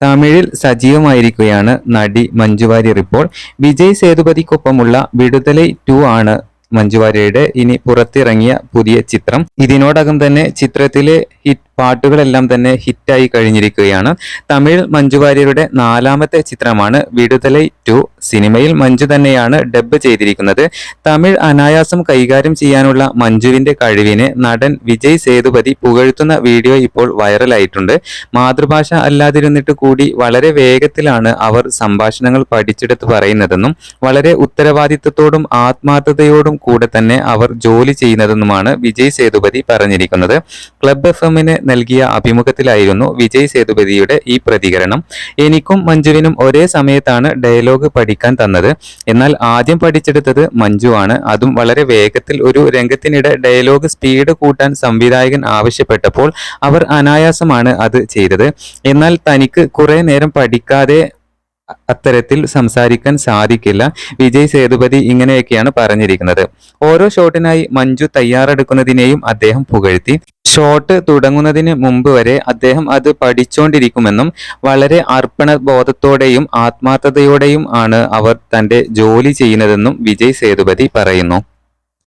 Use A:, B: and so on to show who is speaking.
A: തമിഴിൽ സജീവമായിരിക്കുകയാണ് നടി മഞ്ജു വാര്യർ ഇപ്പോൾ. വിജയ് സേതുപതിക്കൊപ്പമുള്ള വിടുതലൈ ടു ആണ് മഞ്ജു വാര്യരുടെ ഇനി പുറത്തിറങ്ങിയ പുതിയ ചിത്രം. ഇതിനോടകം തന്നെ ചിത്രത്തിലെ ഹിറ്റ് പാട്ടുകളെല്ലാം തന്നെ ഹിറ്റായി കഴിഞ്ഞിരിക്കുകയാണ്. തമിഴ് മഞ്ജു വാര്യരുടെ നാലാമത്തെ ചിത്രമാണ് വിടുതലൈ ടു. സിനിമയിൽ മഞ്ജു തന്നെയാണ് ഡബ് ചെയ്തിരിക്കുന്നത്. തമിഴ് അനായാസം കൈകാര്യം ചെയ്യാനുള്ള മഞ്ജുവിന്റെ കഴിവിനെ നടൻ വിജയ് സേതുപതി പുകഴ്ത്തുന്ന വീഡിയോ ഇപ്പോൾ വൈറലായിട്ടുണ്ട്. മാതൃഭാഷ അല്ലാതിരുന്നിട്ട് കൂടി വളരെ വേഗത്തിലാണ് അവർ സംഭാഷണങ്ങൾ പഠിച്ചെടുത്ത് പറയുന്നതെന്നും വളരെ ഉത്തരവാദിത്വത്തോടും ആത്മാർത്ഥതയോടും കൂടെ തന്നെ അവർ ജോലി ചെയ്യുന്നതെന്നുമാണ് വിജയ് സേതുപതി പറഞ്ഞിരിക്കുന്നത്. ക്ലബ് എഫ് എമ്മിന് നൽകിയ അഭിമുഖത്തിലായിരുന്നു വിജയ് സേതുപതിയുടെ ഈ പ്രതികരണം. എനിക്കും മഞ്ജുവിനും ഒരേ സമയത്താണ് ഡയലോഗ് പഠിക്കാൻ തന്നത്. എന്നാൽ ആദ്യം പഠിച്ചെടുത്തത് മഞ്ജു ആണ് അതും വളരെ വേഗത്തിൽ ഒരു രംഗത്തിനിടെ ഡയലോഗ് സ്പീഡ് കൂട്ടാൻ സംവിധായകൻ ആവശ്യപ്പെട്ടപ്പോൾ അവർ അനായാസമാണ് അത് ചെയ്തത്. എന്നാൽ തനിക്ക് കുറേ നേരം പഠിക്കാതെ അത്തരത്തിൽ സംസാരിക്കാൻ സാധിക്കില്ല. വിജയ് സേതുപതി ഇങ്ങനെയൊക്കെയാണ് പറഞ്ഞിരിക്കുന്നത്. ഓരോ ഷോട്ടിനായി മഞ്ജു തയ്യാറെടുക്കുന്നതിനെയും അദ്ദേഹം പുകഴ്ത്തി. ഷോട്ട് തുടങ്ങുന്നതിന് മുമ്പ് വരെ അദ്ദേഹം അത് പഠിച്ചുകൊണ്ടിരിക്കുമെന്നും വളരെ അർപ്പണ ബോധത്തോടെയും ആത്മാർത്ഥതയോടെയും ആണ് അവർ തന്റെ ജോലി ചെയ്യുന്നതെന്നും വിജയ് സേതുപതി പറയുന്നു.